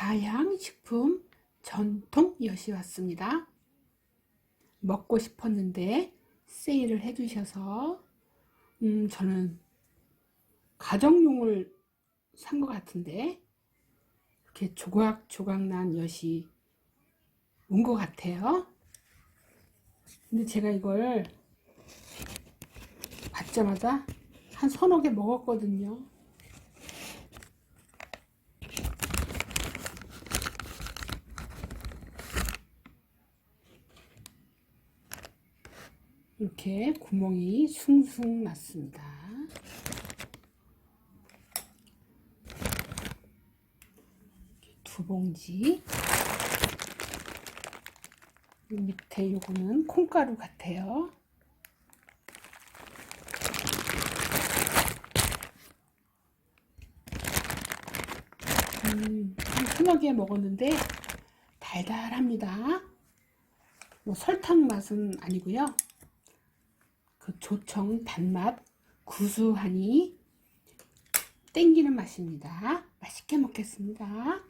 가양식품 전통 엿이 왔습니다. 먹고 싶었는데 세일을 해주셔서 음 저는 가정용을 산 것 같은데 이렇게 조각조각 난 엿이 온 것 같아요. 근데 제가 이걸 받자마자 한 서너 개 먹었거든요. 이렇게 구멍이 숭숭 났습니다. 두 봉지. 이 밑에 요거는 콩가루 같아요. 음, 개 먹었는데 달달합니다. 뭐 설탕 맛은 아니고요. 그 조청 단맛 구수하니 땡기는 맛입니다. 맛있게 먹겠습니다.